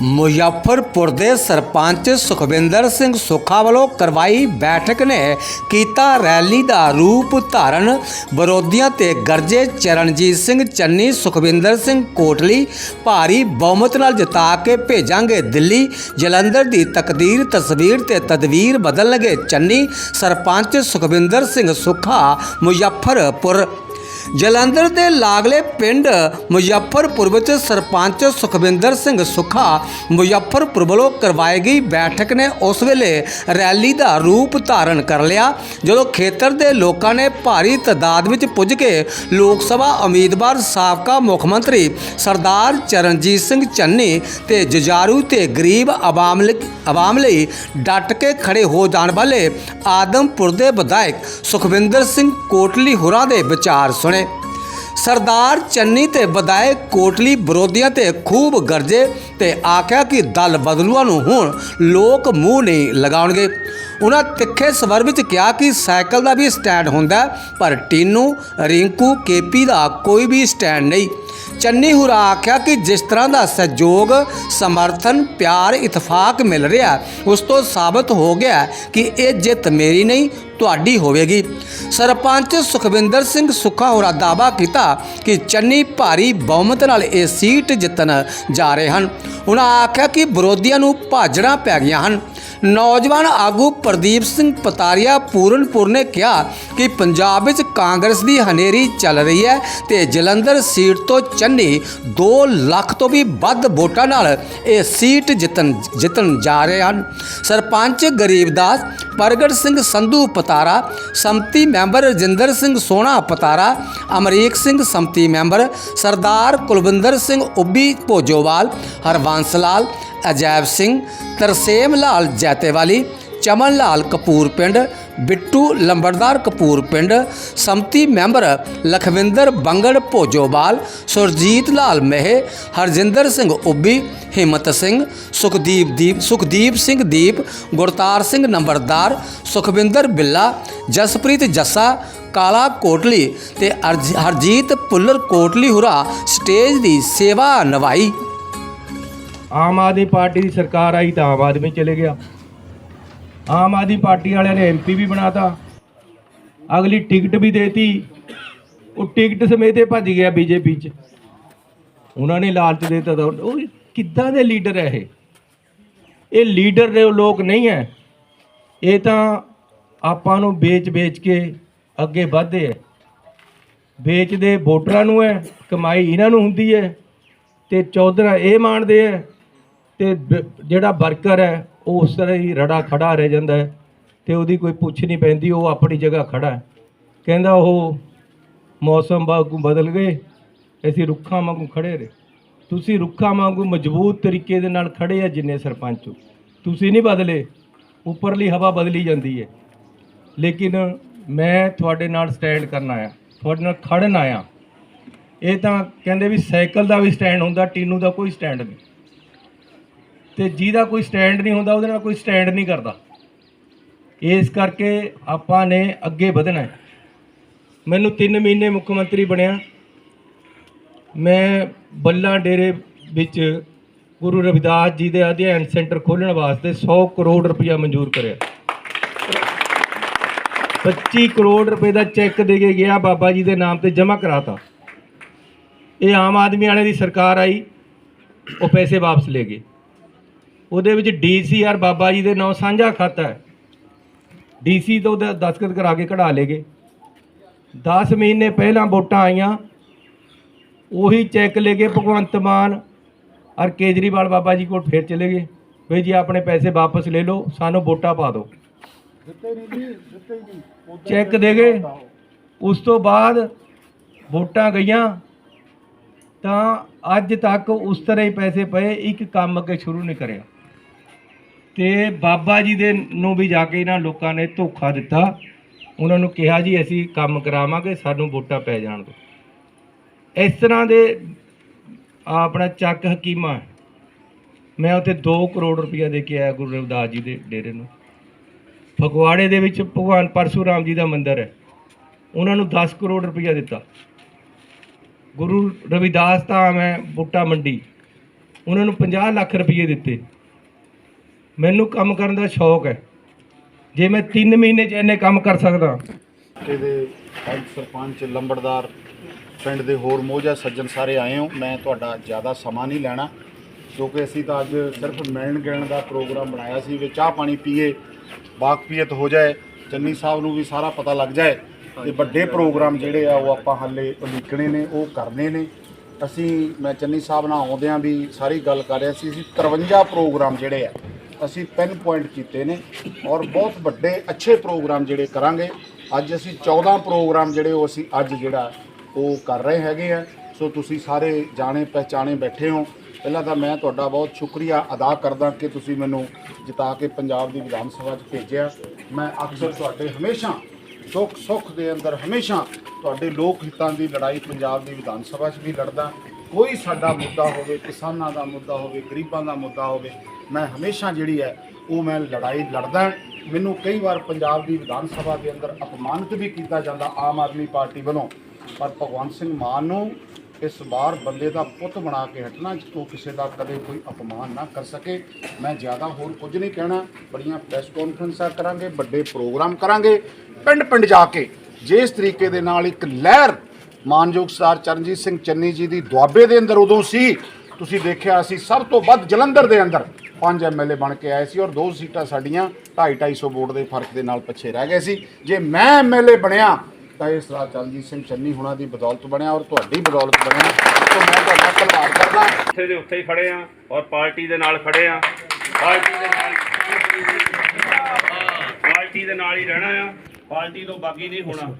ਮੁਜ਼ੱਫਰਪੁਰ ਦੇ ਸਰਪੰਚ ਸੁਖਵਿੰਦਰ ਸਿੰਘ ਸੁੱਖਾ ਵੱਲੋਂ ਕਰਵਾਈ ਬੈਠਕ ਨੇ ਕੀਤਾ ਰੈਲੀ ਦਾ ਰੂਪ ਧਾਰਨ। ਵਿਰੋਧੀਆਂ ਤੇ ਗਰਜੇ ਚਰਨਜੀਤ ਸਿੰਘ, ਚੰਨੀ ਸੁਖਵਿੰਦਰ ਸਿੰਘ ਕੋਟਲੀ ਭਾਰੀ ਬਹੁਮਤ ਨਾਲ ਜਿਤਾ ਕੇ ਭੇਜਾਂਗੇ ਦਿੱਲੀ। ਜਲੰਧਰ ਦੀ ਤਕਦੀਰ, ਤਸਵੀਰ ਤੇ ਤਦਵੀਰ ਬਦਲਣਗੇ ਚੰਨੀ। ਸਰਪੰਚ ਸੁਖਵਿੰਦਰ ਸਿੰਘ ਸੁੱਖਾ ਮੁਜ਼ੱਫਰਪੁਰ ਜਲੰਧਰ ਦੇ ਲਾਗਲੇ ਪਿੰਡ ਮੁਜ਼ੱਫਰਪੁਰ ਵਿੱਚ ਸਰਪੰਚ ਸੁਖਵਿੰਦਰ ਸਿੰਘ ਸੁੱਖਾ ਮੁਜ਼ੱਫਰਪੁਰ ਵੱਲੋਂ ਕਰਵਾਈ ਗਈ ਬੈਠਕ ਨੇ ਉਸ ਵੇਲੇ ਰੈਲੀ ਦਾ ਰੂਪ ਧਾਰਨ ਕਰ ਲਿਆ, ਜਦੋਂ ਖੇਤਰ ਦੇ ਲੋਕਾਂ ਨੇ ਭਾਰੀ ਤਦਾਦ ਵਿੱਚ ਪੁੱਜ ਕੇ ਲੋਕ ਸਭਾ ਉਮੀਦਵਾਰ ਸਾਬਕਾ ਮੁੱਖ ਮੰਤਰੀ ਸਰਦਾਰ ਚਰਨਜੀਤ ਸਿੰਘ ਚੰਨੀ ਤੇ ਜਜ਼ਾਰੂ ਤੇ ਗਰੀਬ ਆਵਾਮ ਆਵਾਮ ਲਈ ਡਟ ਕੇ ਖੜੇ ਹੋ ਜਾਣ ਵਾਲੇ ਆਦਮਪੁਰ ਦੇ ਵਿਧਾਇਕ ਸੁਖਵਿੰਦਰ ਸਿੰਘ ਕੋਟਲੀ ਹੋਰਾਂ ਦੇ ਵਿਚਾਰ ਸੁਣੇ। ਸਰਦਾਰ ਚੰਨੀ ਤੇ ਵਿਧਾਇਕ ਕੋਟਲੀ ਵਿਰੋਧੀਆਂ ਤੇ ਖੂਬ ਗਰਜੇ ਤੇ ਆਖਿਆ ਕਿ ਦਲ ਬਦਲੂਆਂ ਨੂੰ ਹੁਣ ਲੋਕ ਮੂੰਹ ਨਹੀਂ ਲਗਾਉਣਗੇ। ਉਹਨਾਂ ਤਿੱਖੇ ਸਵਰ ਵਿੱਚ ਕਿਹਾ ਕਿ ਸਾਈਕਲ ਦਾ ਵੀ ਸਟੈਂਡ ਹੁੰਦਾ, ਪਰ ਟੀਨੂ, ਰਿੰਕੂ, ਕੇਪੀ ਦਾ ਕੋਈ ਵੀ ਸਟੈਂਡ ਨਹੀਂ। ਚੰਨੀ ਹੁਰਾ ਆਖਿਆ ਕਿ ਜਿਸ ਤਰ੍ਹਾਂ ਦਾ ਸਹਿਯੋਗ, ਸਮਰਥਨ, ਪਿਆਰ, ਇਤਫਾਕ ਮਿਲ ਰਿਹਾ, ਉਸ ਤੋਂ ਸਾਬਤ ਹੋ ਗਿਆ ਕਿ ਇਹ ਜਿੱਤ ਮੇਰੀ ਨਹੀਂ, ਤੁਹਾਡੀ ਹੋਵੇਗੀ। ਸਰਪੰਚ ਸੁਖਵਿੰਦਰ ਸਿੰਘ ਸੁੱਖਾ ਹੋਰਾ ਦਾਅਵਾ ਕੀਤਾ ਕਿ ਚੰਨੀ ਭਾਰੀ ਬਹੁਮਤ ਨਾਲ ਇਹ ਸੀਟ ਜਿੱਤਣ ਜਾ ਰਹੇ ਹਨ। ਉਹਨਾਂ ਆਖਿਆ ਕਿ ਵਿਰੋਧੀਆਂ ਨੂੰ ਭਾਜੜਾਂ ਪੈ ਗਈਆਂ ਹਨ। ਨੌਜਵਾਨ ਆਗੂ ਪ੍ਰਦੀਪ ਸਿੰਘ ਪਤਾਰੀਆ ਪੂਰਨਪੁਰ ਨੇ ਕਿਹਾ ਕਿ ਪੰਜਾਬ ਵਿੱਚ ਕਾਂਗਰਸ ਦੀ ਹਨੇਰੀ ਚੱਲ ਰਹੀ ਹੈ ਤੇ ਜਲੰਧਰ ਸੀਟ ਤੋਂ ਚੰਨੀ 2 ਲੱਖ ਤੋਂ ਵੀ ਵੱਧ ਵੋਟਾਂ ਨਾਲ ਇਹ ਸੀਟ ਜਿੱਤਣ ਜਿੱਤਣ ਜਾ ਰਹੇ ਹਨ। ਸਰਪੰਚ ਗਰੀਬਦਾਸ ਪ੍ਰਗਟ ਸਿੰਘ ਸੰਧੂ ਪਤਾਰਾ, ਸੰਮਤੀ ਮੈਂਬਰ ਰਜਿੰਦਰ ਸਿੰਘ ਸੋਹਣਾ ਪਤਾਰਾ, ਅਮਰੀਕ ਸਿੰਘ ਸੰਮਤੀ ਮੈਂਬਰ, ਸਰਦਾਰ ਕੁਲਵਿੰਦਰ ਸਿੰਘ ਉੱਬੀ ਭੋਜੋਵਾਲ ਹਰਵੰਸ ਲਾਲ, ਅਜੈਬ ਸਿੰਘ, ਤਰਸੇਮ ਲਾਲ ਜੈਤੇਵਾਲੀ ਚਮਨ ਲਾਲ ਕਪੂਰ ਪਿੰਡ, ਬਿੱਟੂ ਲੰਬੜਦਾਰ ਕਪੂਰ ਪਿੰਡ, ਸੰਮਤੀ ਮੈਂਬਰ ਲਖਵਿੰਦਰ ਬੰਗੜ ਭੋਜੋਵਾਲ, ਸੁਰਜੀਤ ਲਾਲ ਮਹਿ, ਹਰਜਿੰਦਰ ਸਿੰਘ ਉੱਬੀ, ਹਿੰਮਤ ਸਿੰਘ, ਸੁਖਦੀਪ ਦੀਪ, ਸੁਖਦੀਪ ਸਿੰਘ ਦੀਪ, ਗੁਰਤਾਰ ਸਿੰਘ ਨੰਬਰਦਾਰ ਸੁਖਵਿੰਦਰ ਬਿੱਲਾ, ਜਸਪ੍ਰੀਤ ਜੱਸਾ, ਕਾਲਾ ਕੋਟਲੀ ਤੇ ਅਰਜ- ਹਰਜੀਤ ਪੁੱਲਰ ਕੋਟਲੀ ਹੁਰਾ ਸਟੇਜ ਦੀ ਸੇਵਾ ਨਿਭਾਈ। ਆਮ ਆਦਮੀ ਪਾਰਟੀ ਦੀ ਸਰਕਾਰ ਆਈ ਤਾਂ ਆਮ ਆਦਮੀ ਚਲੇ ਗਿਆ। ਆਮ ਆਦਮੀ ਪਾਰਟੀ ਵਾਲਿਆਂ ਨੇ ਐਮਪੀ ਵੀ ਬਣਾਤਾ। ਅਗਲੀ ਟਿਕਟ ਵੀ ਦੇਤੀ। ਉਹ ਟਿਕਟ ਸਮੇਤ ਹੀ ਭੱਜ ਗਿਆ ਬੀਜੇਪੀ ਚ। ਉਹਨਾਂ ਨੇ ਲਾਲਚ ਦੇਤਾ। ਤਾਂ ਉਹ ਕਿੱਦਾਂ ਦੇ ਲੀਡਰ ਹੈ ਇਹ? ਇਹ ਲੀਡਰ ਦੇ ਲੋਕ ਨਹੀਂ ਹੈ ਇਹ ਤਾਂ ਆਪਾਂ ਨੂੰ ਵੇਚ-ਵੇਚ ਕੇ ਅੱਗੇ ਵਧਦੇ ਹੈ ਵੇਚਦੇ ਵੋਟਰਾਂ ਨੂੰ ਹੈ ਕਮਾਈ ਇਹਨਾਂ ਨੂੰ ਹੁੰਦੀ ਹੈ ਤੇ ਚੌਧਰਾ ਇਹ ਮਾਣਦੇ ਹੈ ਤੇ ਜਿਹੜਾ ਵਰਕਰ ਹੈ ਉਹ ਉਸ ਤਰ੍ਹਾਂ ਹੀ ਰੜਾ ਖੜਾ ਰਹਿ ਜਾਂਦਾ ਹੈ ਤੇ ਉਹਦੀ ਕੋਈ ਪੁੱਛ ਨਹੀਂ ਪੈਂਦੀ, ਉਹ ਆਪਣੀ ਜਗ੍ਹਾ ਖੜਾ ਹੈ। ਕਹਿੰਦਾ ਉਹ ਮੌਸਮ ਵਾਂਗੂ ਬਦਲ ਗਏ, ਅਸੀਂ ਰੁੱਖਾਂ ਵਾਂਗੂ ਖੜੇ ਰਹੇ। ਤੁਸੀਂ ਰੁੱਖਾਂ ਵਾਂਗੂ ਮਜ਼ਬੂਤ ਤਰੀਕੇ ਦੇ ਨਾਲ ਖੜੇ ਆ ਜਿੰਨੇ ਸਰਪੰਚ ਹੋ। ਤੁਸੀਂ ਨਹੀਂ ਬਦਲੇ, ਉੱਪਰਲੀ ਹਵਾ ਬਦਲੀ ਜਾਂਦੀ ਹੈ। ਲੇਕਿਨ ਮੈਂ ਤੁਹਾਡੇ ਨਾਲ ਸਟੈਂਡ ਕਰਨ ਆਇਆ, ਤੁਹਾਡੇ ਨਾਲ ਖੜਨ ਆਇਆ। ਇਹ ਤਾਂ ਕਹਿੰਦੇ ਵੀ ਸਾਈਕਲ ਦਾ ਵੀ ਸਟੈਂਡ ਹੁੰਦਾ, ਟੀਨੂ ਦਾ ਕੋਈ ਸਟੈਂਡ ਨਹੀਂ। ਤੇ ਜਿਹਦਾ ਕੋਈ ਸਟੈਂਡ ਨਹੀਂ ਹੁੰਦਾ, ਉਹਦੇ ਨਾਲ ਕੋਈ ਸਟੈਂਡ ਨਹੀਂ ਕਰਦਾ। ਇਸ ਕਰਕੇ ਆਪਾਂ ਨੇ ਅੱਗੇ ਵਧਣਾ ਹੈ। ਮੈਨੂੰ 3 ਮਹੀਨੇ ਮੁੱਖ ਮੰਤਰੀ ਬਣਿਆ। ਮੈਂ ਬੱਲਾ ਡੇਰੇ ਵਿੱਚ ਗੁਰੂ ਰਵਿਦਾਸ ਜੀ ਦੇ ਅਧਿਐਨ ਸੈਂਟਰ ਖੋਲ੍ਹਣ ਵਾਸਤੇ 100 ਕਰੋੜ ਰੁਪਇਆ ਮਨਜ਼ੂਰ ਕਰਿਆ। 25 ਕਰੋੜ ਰੁਪਏ ਦਾ ਚੈੱਕ ਦੇ ਕੇ ਗਿਆ, ਬਾਬਾ ਜੀ ਦੇ ਨਾਮ ਤੇ ਜਮ੍ਹਾਂ ਕਰਾਤਾ। ਇਹ ਆਮ ਆਦਮੀ ਵਾਲੇ ਦੀ ਸਰਕਾਰ ਆਈ, ਉਹ ਪੈਸੇ ਵਾਪਸ ਲੈ ਗਏ। ਉਹਦੇ ਵਿੱਚ ਡੀਸੀਆਰ ਬਾਬਾ ਜੀ ਦੇ ਨਾਂ ਸਾਂਝਾ ਖਾਤਾ ਹੈ। ਡੀਸੀ ਤੋਂ ਉਹਦਾ ਦਸਤਖਤ ਕਰਾ ਕੇ ਕਢਾ ਲਏ ਗਏ। 10 ਮਹੀਨੇ ਪਹਿਲਾਂ ਵੋਟਾਂ ਆਈਆਂ। ਉਹੀ ਚੈੱਕ ਲੈ ਕੇ ਭਗਵੰਤ ਮਾਨ ਔਰ ਕੇਜਰੀਵਾਲ ਬਾਬਾ ਜੀ ਕੋਲ ਫੇਰ ਚਲੇ ਗਏ। ਵੀ ਜੀ ਆਪਣੇ ਪੈਸੇ ਵਾਪਸ ਲੈ ਲਓ ਸਾਨੂੰ ਵੋਟਾਂ ਪਾ ਦਿਓ। ਚੈੱਕ ਦੇ ਗਏ। ਉਸ ਤੋਂ ਬਾਅਦ ਵੋਟਾਂ ਗਈਆਂ। ਤਾਂ ਅੱਜ ਤੱਕ ਉਸ ਤਰ੍ਹਾਂ ਹੀ ਪੈਸੇ ਪਏ ਇੱਕ ਕੰਮ ਅੱਗੇ ਸ਼ੁਰੂ ਨਹੀਂ ਕਰਿਆ। ਤੇ ਬਾਬਾ ਜੀ ਦੇ ਨੂੰ ਵੀ ਜਾ ਕੇ ਇਹਨਾਂ ਲੋਕਾਂ ਨੇ ਧੋਖਾ ਦਿੱਤਾ। ਉਹਨਾਂ ਨੂੰ ਕਿਹਾ ਜੀ, ਅਸੀਂ ਕੰਮ ਕਰਾਵਾਂਗੇ, ਸਾਨੂੰ ਵੋਟਾਂ ਪੈ ਜਾਣ ਦਿਓ ਇਸ ਤਰ੍ਹਾਂ ਦੇ ਆਪਣਾ ਚੱਕ ਹਕੀਮਾ ਮੈਂ ਉੱਥੇ 2 ਕਰੋੜ ਰੁਪਇਆ ਦੇ ਕੇ ਆਇਆ ਗੁਰੂ ਰਵਿਦਾਸ ਜੀ ਦੇ ਡੇਰੇ ਨੂੰ। ਫਗਵਾੜੇ ਦੇ ਵਿੱਚ ਭਗਵਾਨ ਪਰਸ਼ੂਰਾਮ ਜੀ ਦਾ ਮੰਦਿਰ ਹੈ। ਉਹਨਾਂ ਨੂੰ 10 ਕਰੋੜ ਰੁਪਇਆ ਦਿੱਤਾ। ਗੁਰੂ ਰਵਿਦਾਸ ਧਾਮ ਹੈ ਬੁੱਟਾ ਮੰਡੀ। ਉਹਨਾਂ ਨੂੰ 50 ਲੱਖ ਰੁਪਏ ਦਿੱਤੇ। ਮੈਨੂੰ ਕੰਮ ਕਰਨ ਦਾ ਸ਼ੌਕ ਹੈ। ਜੇ ਮੈਂ 3 ਮਹੀਨੇ 'ਚ ਇੰਨੇ ਕੰਮ ਕਰ ਸਕਦਾ। ਇਲਾਕੇ ਪੰਚ ਸਰਪੰਚ, ਲੰਬੜਦਾਰ, ਪਿੰਡ ਦੇ ਹੋਰ ਮੋਹਜਾ ਸੱਜਣ ਸਾਰੇ ਆਏ ਹੋ। ਮੈਂ ਤੁਹਾਡਾ ਜ਼ਿਆਦਾ ਸਮਾਂ ਨਹੀਂ ਲੈਣਾ, ਕਿਉਂਕਿ ਅਸੀਂ ਤਾਂ ਅੱਜ ਸਿਰਫ ਮਿਲਣ ਗਿਲਣ ਦਾ ਪ੍ਰੋਗਰਾਮ ਬਣਾਇਆ ਸੀ ਵੀ ਚਾਹ ਪਾਣੀ ਪੀਏ ਵਾਕਫੀਅਤ ਹੋ ਜਾਏ, ਚੰਨੀ ਸਾਹਿਬ ਨੂੰ ਵੀ ਸਾਰਾ ਪਤਾ ਲੱਗ ਜਾਏ ਤੇ ਵੱਡੇ ਪ੍ਰੋਗਰਾਮ ਜਿਹੜੇ ਆ ਉਹ ਆਪਾਂ ਹਾਲੇ ਉਲੀਕਣੇ ਨੇ, ਉਹ ਕਰਨੇ ਨੇ। ਅਸੀਂ, ਮੈਂ ਚੰਨੀ ਸਾਹਿਬ ਨਾਲ ਆਉਂਦਿਆਂ ਵੀ ਸਾਰੀ ਗੱਲ ਕਰ ਰਿਹਾ ਸੀ, ਅਸੀਂ 53 ਪ੍ਰੋਗਰਾਮ ਜਿਹੜੇ ਆ ਅਸੀਂ ਪਿਨ ਪੁਆਇੰਟ ਕੀਤੇ ਨੇ ਔਰ ਬਹੁਤ ਵੱਡੇ, ਅੱਛੇ ਪ੍ਰੋਗਰਾਮ ਜਿਹੜੇ ਕਰਾਂਗੇ। ਅੱਜ ਅਸੀਂ 14 ਪ੍ਰੋਗਰਾਮ ਜਿਹੜੇ ਉਹ ਅਸੀਂ ਅੱਜ ਜਿਹੜਾ ਉਹ ਕਰ ਰਹੇ ਹੈਗੇ ਆ। ਸੋ ਤੁਸੀਂ ਸਾਰੇ ਜਾਣੇ ਪਹਿਚਾਣੇ ਬੈਠੇ ਹੋ। ਪਹਿਲਾਂ ਤਾਂ ਮੈਂ ਤੁਹਾਡਾ ਬਹੁਤ ਸ਼ੁਕਰੀਆ ਅਦਾ ਕਰਦਾ ਕਿ ਤੁਸੀਂ ਮੈਨੂੰ ਜਿਤਾ ਕੇ ਪੰਜਾਬ ਦੀ ਵਿਧਾਨ ਸਭਾ 'ਚ ਭੇਜਿਆ। ਮੈਂ ਅਕਸਰ ਤੁਹਾਡੇ ਹਮੇਸ਼ਾ ਦੁੱਖ ਸੁੱਖ ਦੇ ਅੰਦਰ ਹਮੇਸ਼ਾ ਤੁਹਾਡੇ ਲੋਕ ਹਿੱਤਾਂ ਦੀ ਲੜਾਈ ਪੰਜਾਬ ਦੀ ਵਿਧਾਨ ਸਭਾ 'ਚ ਵੀ ਲੜਦਾ। ਕੋਈ ਸਾਡਾ ਮੁੱਦਾ ਹੋਵੇ, ਕਿਸਾਨਾਂ ਦਾ ਮੁੱਦਾ ਹੋਵੇ, ਗਰੀਬਾਂ ਦਾ ਮੁੱਦਾ ਹੋਵੇ, ਮੈਂ ਹਮੇਸ਼ਾ ਜਿਹੜੀ ਹੈ, ਉਹ ਮੈਂ ਲੜਾਈ ਲੜਦਾ ਮੈਨੂੰ ਕਈ ਵਾਰ ਪੰਜਾਬ ਦੀ ਵਿਧਾਨ ਸਭਾ ਦੇ ਅੰਦਰ ਅਪਮਾਨਿਤ ਵੀ ਕੀਤਾ ਜਾਂਦਾ ਆਮ ਆਦਮੀ ਪਾਰਟੀ ਵੱਲੋਂ। ਪਰ ਭਗਵੰਤ ਸਿੰਘ ਮਾਨ ਨੂੰ ਇਸ ਵਾਰ ਬੰਦੇ ਦਾ ਪੁੱਤ ਬਣਾ ਕੇ ਹਟਣਾ ਉਹ ਕਿਸੇ ਦਾ ਕਦੇ ਕੋਈ ਅਪਮਾਨ ਨਾ ਕਰ ਸਕੇ। ਮੈਂ ਜ਼ਿਆਦਾ ਹੋਰ ਕੁਝ ਨਹੀਂ ਕਹਿਣਾ। ਬੜੀਆਂ ਪ੍ਰੈਸ ਕਾਨਫਰੰਸਾਂ ਕਰਾਂਗੇ, ਵੱਡੇ ਪ੍ਰੋਗਰਾਮ ਕਰਾਂਗੇ। ਪਿੰਡ ਪਿੰਡ ਜਾ ਕੇ, ਜਿਸ ਤਰੀਕੇ ਦੇ ਨਾਲ ਇੱਕ ਲਹਿਰ ਮਾਨਯੋਗ ਸਰਦਾਰ ਚਰਨਜੀਤ ਸਿੰਘ ਚੰਨੀ ਜੀ ਦੀ ਦੁਆਬੇ ਦੇ ਅੰਦਰ ਉਦੋਂ ਸੀ, ਤੁਸੀਂ ਦੇਖਿਆ ਅਸੀਂ ਸਭ ਤੋਂ ਵੱਧ ਜਲੰਧਰ ਦੇ ਅੰਦਰ ਪੰਜ ਐਮਐਲਏ ਬਣ ਕੇ ਆਏ ਸੀ ਔਰ ਦੋ ਸੀਟਾਂ ਸਾਡੀਆਂ 2.5 250 ਵੋਟ ਦੇ ਫ਼ਰਕ ਦੇ ਨਾਲ ਪਿੱਛੇ ਰਹਿ ਗਏ ਸੀ। ਜੇ ਮੈਂ ਐਮਐਲਏ ਬਣਿਆ, ਤਾਂ ਇਹ ਸਰਦਾਰ ਚਰਨਜੀਤ ਸਿੰਘ ਚੰਨੀ ਹੁਣਾਂ ਦੀ ਬਦੌਲਤ ਬਣਿਆ ਔਰ ਤੁਹਾਡੀ ਬਦੌਲਤ ਬਣਿਆ। ਤੋਂ ਮੈਂ ਤੁਹਾਡਾ ਧੰਨਵਾਦ ਕਰਦਾ। ਉੱਥੇ ਦੇ ਉੱਥੇ ਹੀ ਖੜੇ ਆ ਔਰ ਪਾਰਟੀ ਦੇ ਨਾਲ ਖੜੇ ਆ। ਪਾਰਟੀ ਦੇ ਨਾਲ ਪਾਰਟੀ ਦੇ ਨਾਲ ਹੀ ਰਹਿਣਾ ਆ। ਪਾਰਟੀ ਤੋਂ ਬਾਗੀ ਨਹੀਂ ਹੋਣਾ।